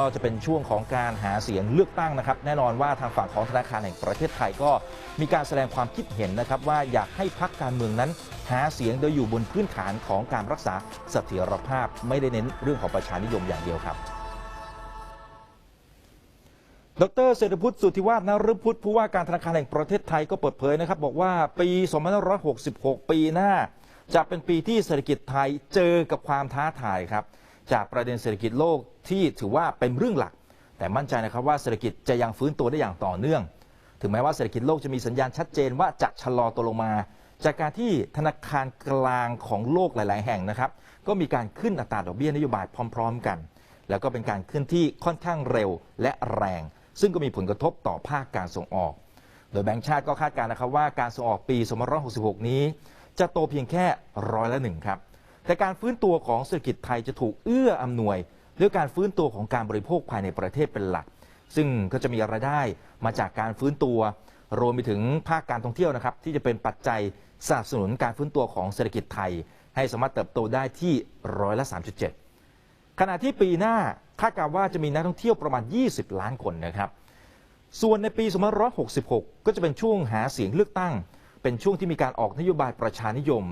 ก็จะเป็นช่วงของการหาเสียงเลือกตั้งนะครับ แน่นอนว่าทางฝั่งของธนาคารแห่งประเทศไทยก็มีการแสดงความคิดเห็นนะครับ ว่าอยากให้พักการเมืองนั้น หาเสียงโดยอยู่บนพื้นฐานของการรักษาเสถียรภาพ ไม่ได้เน้นเรื่องของประชานิยมอย่างเดียวครับดรเศรษฐพุทธสุทธิวาฒนฤพุทธผู้ว่าการธนาคารแห่งประเทศไทยก็เปิดเผยนะครับ บอกว่าปี 2566 ปีหน้า จะเป็นปีที่เศรษฐกิจไทยเจอกับความท้าทายครับ จากประเด็นเศรษฐกิจโลกที่ถือว่าเป็นเรื่องหลัก แต่มั่นใจนะครับว่าเศรษฐกิจจะยังฟื้นตัวได้อย่างต่อเนื่อง ถึงแม้ว่าเศรษฐกิจโลกจะมีสัญญาณชัดเจนว่าจะชะลอตัวลงมา จากการที่ธนาคารกลางของโลกหลาย ๆ แห่งนะครับ ก็มีการขึ้นอัตราดอกเบี้ยนโยบายพร้อม ๆ กัน แล้วก็เป็นการขึ้นที่ค่อนข้างเร็วและแรง ซึ่งก็มีผลกระทบต่อภาคการส่งออก โดยแบงก์ชาติก็คาดการณ์นะครับว่าการส่งออกปี 2566 นี้ จะโตเพียงแค่ร้อยละหนึ่งครับ แต่การฟื้นตัวของเศรษฐกิจไทยจะถูกเอื้ออำนวยด้วยการฟื้นตัวของการบริโภคภายในประเทศเป็นหลัก ซึ่งก็จะมีรายได้มาจากการฟื้นตัว รวมไปถึงภาคการท่องเที่ยวนะครับ ที่จะเป็นปัจจัยสนับสนุนการฟื้นตัวของเศรษฐกิจไทย ให้สามารถเติบโตได้ที่ร้อยละ 3.7 ขณะที่ปีหน้าคาดการว่าจะมีนักท่องเที่ยวประมาณ 20 ล้านคนนะครับ ส่วนในปี 2566 ก็จะเป็นช่วงหาเสียงเลือกตั้ง เป็นช่วงที่มีการออกนโยบายประชานิยม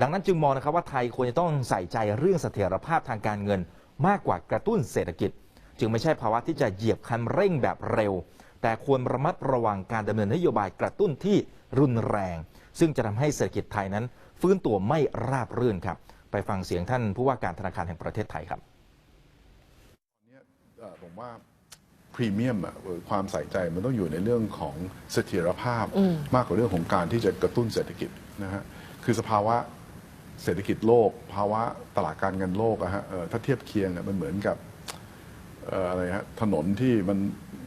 ดังนั้นจึงมองนะครับว่าไทยควรจะต้องใส่ใจเรื่องเสถียรภาพทางการเงิน มากกว่ากระตุ้นเศรษฐกิจ จึงไม่ใช่ภาวะที่จะเหยียบคันเร่งแบบเร็ว แต่ควรระมัดระวังการดำเนินนโยบายกระตุ้นที่รุนแรง ซึ่งจะทำให้เศรษฐกิจไทยนั้น ฟื้นตัวไม่ราบรื่นครับ ไปฟังเสียงท่านผู้ว่าการธนาคารแห่งประเทศไทยครับเนี่ยเอ่อผมว่าพรีเมียมอะเอ่อความใส่ใจมันต้องอยู่ในเรื่องของเสถียรภาพมากกว่าเรื่องของการที่จะกระตุ้นเศรษฐกิจนะฮะคือสภาวะ เศรษฐกิจโลก ภาวะตลาดการเงินโลกอะฮะเอ่อถ้าเทียบเคียงอะมันเหมือนกับเอ่ออะไรฮะถนนที่มัน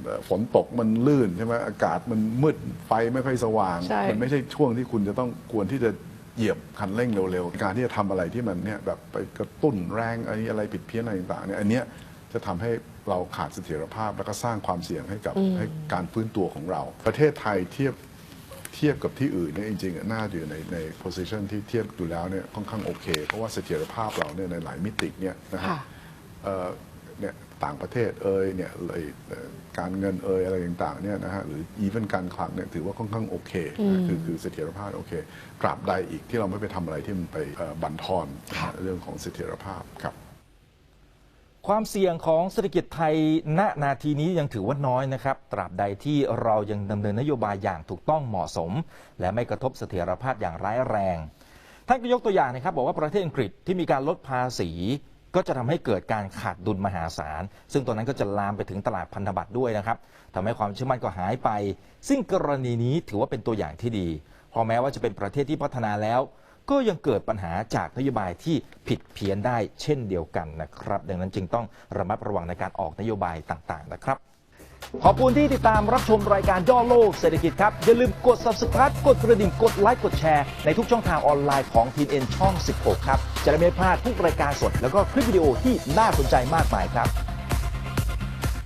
เอ่อฝนตกมันลื่นใช่ไหมอากาศมันมืดไฟไม่ค่อยสว่าง ใช่ มันไม่ใช่ช่วงที่คุณจะต้องควรที่จะเหยียบคันเร่งเร็วๆ การที่จะทำอะไรที่มันเนี่ยแบบไปกระตุ้นแรงอะไรอะไรผิดเพี้ยนอะไรต่างๆเนี่ยอันเนี้ยจะทำให้เราขาดเสถียรภาพแล้วก็สร้างความเสี่ยงให้กับให้การฟื้นตัวของเรา ประเทศไทยเทียบเทียบกับที่อื่นเนี่ยจริงๆอะน่าจะอยู่ในใน position ที่เทียบดูแล้วเนี่ยค่อนข้างโอเค เพราะว่าเสถียรภาพเราเนี่ยในหลายมิติเนี่ยนะฮะค่ะเอ่อเนี่ยต่างประเทศเอ่ยเนี่ยเลยเอ่อการเงินเอ่ยอะไรต่างๆเนี่ยนะฮะหรืออีเวนการคลังเนี่ยถือว่าค่อนข้างโอเคนะคือคือเสถียรภาพโอเคตราบใดอีกที่เราไม่ไปทำอะไรที่มันไปเอ่อบั่นทอนนะฮะเรื่องของเสถียรภาพครับ ความเสี่ยงของเศรษฐกิจไทยณนาทีนี้ยังถือว่าน้อยนะครับ ตราบใดที่เรายังดำเนินนโยบายอย่างถูกต้องเหมาะสม และไม่กระทบเสถียรภาพอย่างร้ายแรง ท่านก็ยกตัวอย่างนะครับ บอกว่าประเทศอังกฤษที่มีการลดภาษี ก็จะทำให้เกิดการขาดดุลมหาศาล ซึ่งตัวนั้นก็จะลามไปถึงตลาดพันธบัตรด้วยนะครับทำให้ความเชื่อมั่นก็หายไป ซึ่งกรณีนี้ถือว่าเป็นตัวอย่างที่ดีเพราะแม้ว่าจะเป็นประเทศที่พัฒนาแล้ว ก็ยังเกิดปัญหาจากนโยบายที่ผิดเพี้ยนได้เช่นเดียวกันนะครับ ดังนั้นจึงต้องระมัดระวังในการออกนโยบายต่างๆนะครับ ขอบคุณที่ติดตามรับชมรายการย่อโลกเศรษฐกิจครับ อย่าลืมกด subscribe กดกระดิ่งกดไลค์กดแชร์ในทุกช่องทางออนไลน์ของทีเอนช่อง 16 ครับ จะได้ไม่พลาดทุกรายการสด แล้วก็คลิปวิดีโอที่น่าสนใจมากมายครับ